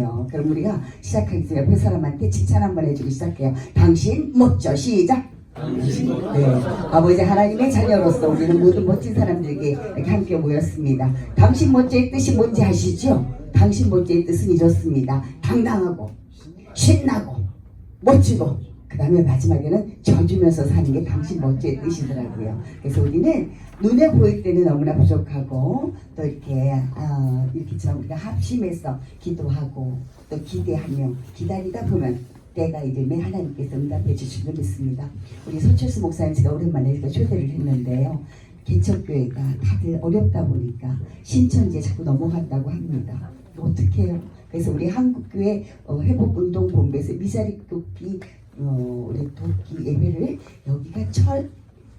요 그럼 우리가 시작하기 전에 옆에 사람한테 칭찬 한번 해주고 시작해요. 당신 멋져 시작. 네, 아버지 하나님의 자녀로서 우리는 모든 멋진 사람들에게 함께 모였습니다. 당신 멋져의 뜻이 뭔지 아시죠? 당신 멋져의 뜻은 이렇습니다. 당당하고 신나고 멋지고 그 다음에 마지막에는 져주면서 사는 게 당신 멋져의 뜻이더라고요. 그래서 우리는 눈에 보일 때는 너무나 부족하고 또 이렇게 어, 이렇게처럼 우리가 합심해서 기도하고 또 기대하며 기다리다 보면 때가 이르면 하나님께서 응답해 주실 줄 믿습니다. 우리 서철수 목사님 제가 오랜만에 초대를 했는데요. 개척교회가 다들 어렵다 보니까 신천지에 자꾸 넘어간다고 합니다. 어떻게 해요? 그래서 우리 한국교회 어, 회복운동본부에서 돕기 어, 우리 돕기 예배를 여기가 첫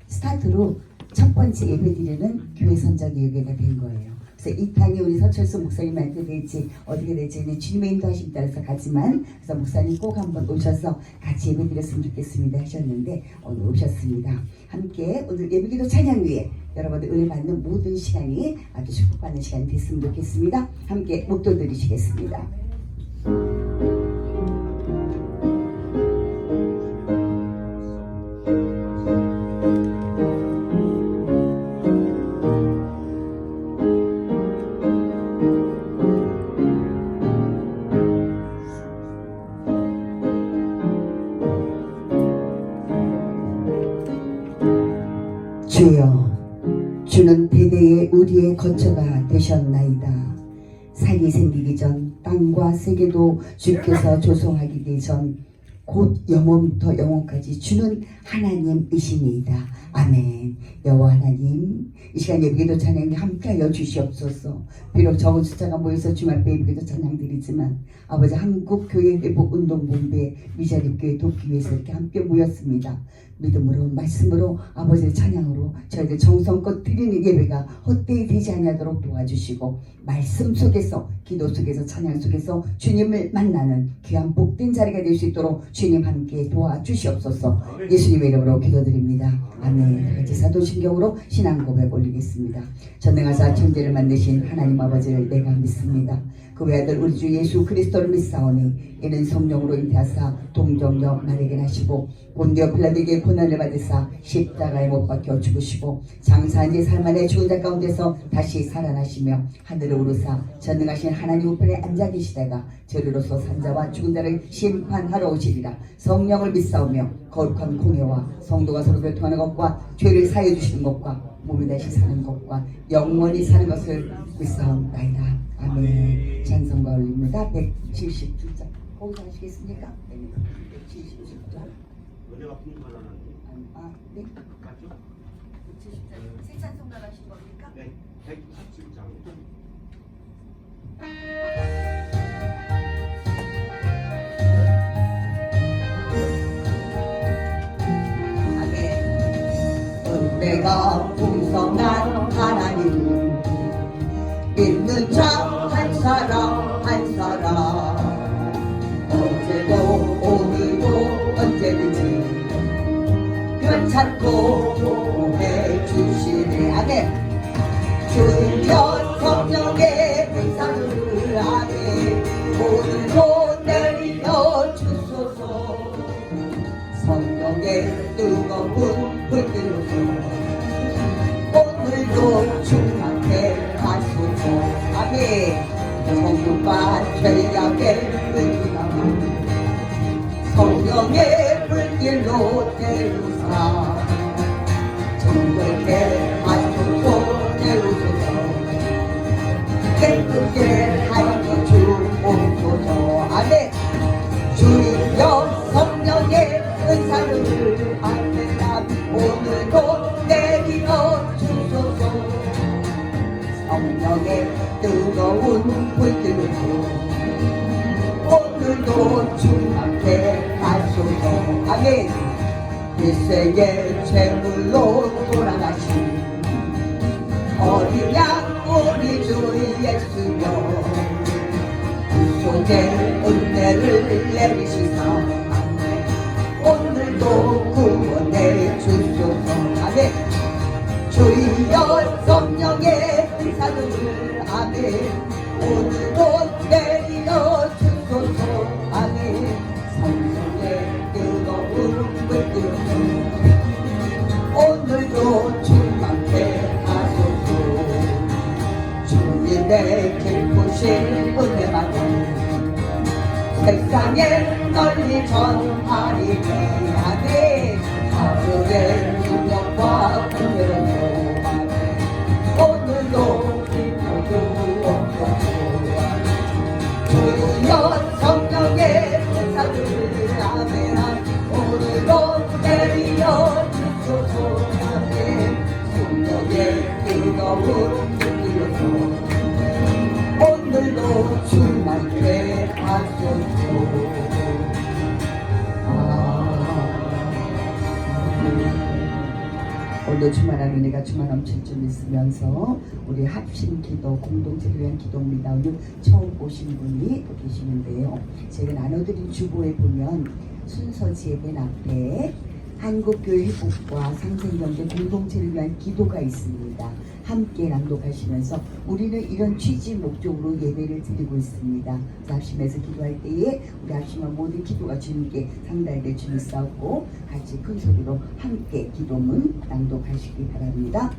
스타트로 첫 번째 예배 드리는 교회 선정 예배가 된 거예요. 그래서 이 땅이 우리 서철수 목사님한테 될지 어떻게 될지는 주님의 인도하심 따라서 가지만 그래서 목사님 꼭 한번 오셔서 같이 예배 드렸으면 좋겠습니다 하셨는데 오늘 오셨습니다. 함께 오늘 예배기도 찬양 위에 여러분들 은혜 받는 모든 시간이 아주 축복받는 시간이 됐으면 좋겠습니다. 함께 목도 드리시겠습니다. 거처가 되셨나이다. 산이 생기기 전 땅과 세계도 주께서 조성하기 전 곧 영원부터 영원까지 주는 하나님이시니이다. 아멘. 여호와 하나님, 이 시간 예배기도 찬양에 함께하여 주시옵소서. 비록 적은 숫자가 모여서 주말 예배기도 찬양드리지만 아버지 한국 교회 회복 운동 본부의 미자립 교회 돕기 위해서 이렇게 함께 모였습니다. 믿음으로 말씀으로 아버지의 찬양으로 저희들 정성껏 드리는 예배가 헛되이 되지 아니하도록 도와주시고 말씀 속에서 기도 속에서 찬양 속에서 주님을 만나는 귀한 복된 자리가 될 수 있도록 주님 함께 도와주시옵소서. 예수님의 이름으로 기도드립니다. 아멘. 같이 사도신경으로 신앙 고백 올리겠습니다. 전능하사 천지를 만드신 하나님 아버지를 내가 믿습니다 그 외아들 우리 주 예수 그리스도를 믿사오니 이는 성령으로 잉태하사 동정력 나에게 하시고 본디오 필라에게 고난을 받으사 십자가에 못 박혀 죽으시고 장사한 지 살만의 죽은 자 가운데서 다시 살아나시며 하늘을 오르사 전능하신 하나님 우편에 앉아 계시다가 저리로서 산자와 죽은 자를 심판하러 오시리라. 성령을 믿사오며 거룩한 공예와 성도가 서로 교통하는 것과 죄를 사해 주시는 것과 몸이 다시 사는 것과 영원히 사는 것을 믿사옵나이다 아멘 찬송가 올립니다 177장 거기서 하시겠습니까? 네 177장 은혜가 풍부하다는 아, 네. 맞죠? 177장 새 찬송 나가신 겁니까? 네, 127장. 아멘. 은혜가 풍성한 하나님 믿는 자한 사람 한 사람. 어제도 오늘도 언제든지 괜찮고 해주시네. 아멘 뜨거운 불길로 오늘도 충만케 하소서 아멘 일생의 죄물로 돌아가신 어린 양 우리 주 예수여. 구속의 은혜를 내리시사 오늘도 구원해 주소서. 아멘. 주여 성령의 은사를 아멘. 오늘도 내리 내키고 싶은 내만은 세상에 널리 전파리 위하니 하늘의 운명과 분열은 오늘 주말하루 내가 주말 넘칠 줄 있으면서 우리 합심 기도 공동체를 위한 기도입니다. 오늘 처음 오신 분이 또 계시는데요. 제가 나눠드린 주보에 보면 순서지의 맨 앞에 한국교회 회복과 상생경제 공동체를 위한 기도가 있습니다. 함께 낭독하시면서 우리는 이런 취지 목적으로 예배를 드리고 있습니다. 합심에서 기도할 때에 우리 합심한 모든 기도가 주님께 상달될 줄 믿사옵고 같이 큰 소리로 함께 기도문 낭독하시기 바랍니다.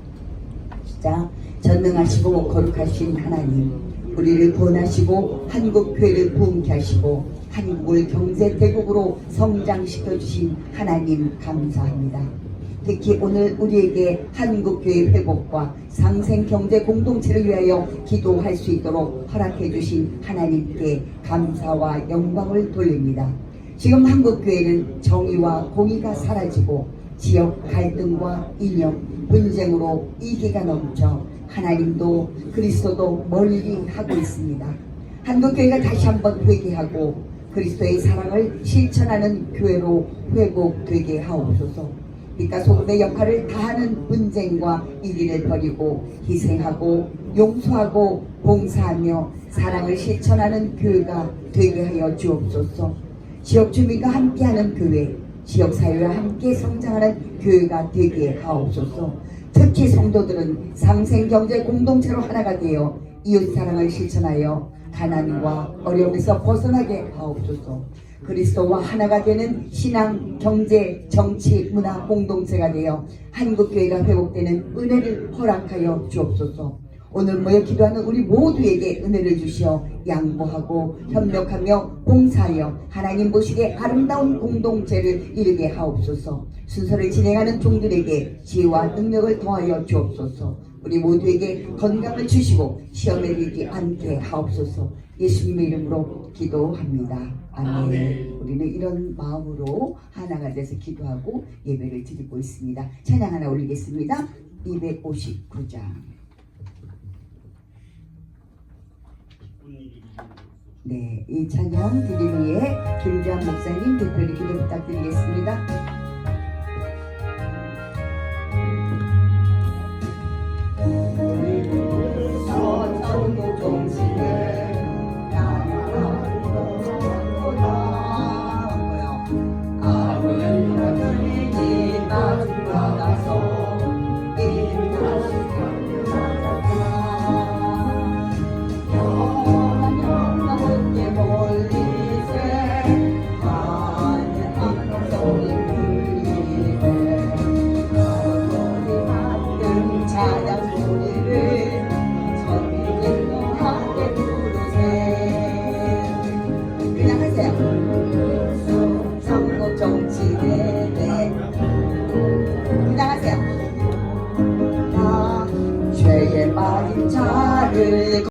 시작. 전능하시고 거룩하신 하나님, 우리를 구원하시고 한국교회를 부흥케 하시고 한국을 경제 대국으로 성장시켜 주신 하나님 감사합니다. 특히 오늘 우리에게 한국교회 회복과 상생 경제 공동체를 위하여 기도할 수 있도록 허락해 주신 하나님께 감사와 영광을 돌립니다. 지금 한국교회는 정의와 공의가 사라지고 지역 갈등과 이념, 분쟁으로 이기가 넘쳐 하나님도 그리스도도 멀리 하고 있습니다. 한국교회가 다시 한번 회개하고 그리스도의 사랑을 실천하는 교회로 회복되게 하옵소서. 빛과 소금의 역할을 다하는 분쟁과 이기를 버리고 희생하고 용서하고 봉사하며 사랑을 실천하는 교회가 되게 하여 주옵소서. 지역 주민과 함께하는 교회, 지역 사회와 함께 성장하는 교회가 되게 하옵소서. 특히 성도들은 상생 경제 공동체로 하나가 되어 이웃 사랑을 실천하여 가난과 어려움에서 벗어나게 하옵소서. 그리스도와 하나가 되는 신앙, 경제, 정치, 문화 공동체가 되어 한국교회가 회복되는 은혜를 허락하여 주옵소서. 오늘 모여 기도하는 우리 모두에게 은혜를 주시어 양보하고 협력하며 봉사하여 하나님 보시기에 아름다운 공동체를 이루게 하옵소서. 순서를 진행하는 종들에게 지혜와 능력을 더하여 주옵소서. 우리 모두에게 건강을 주시고 시험에 들지 않게 하옵소서. 예수님의 이름으로 기도합니다. 아멘. 우리는 이런 마음으로 하나가 돼서 기도하고 예배를 드리고 있습니다. 찬양 하나 올리겠습니다. 259장. 기쁜 일이 네, 이 찬양 드리기 위해 김주환 목사님 대표로 기도 부탁드리겠습니다.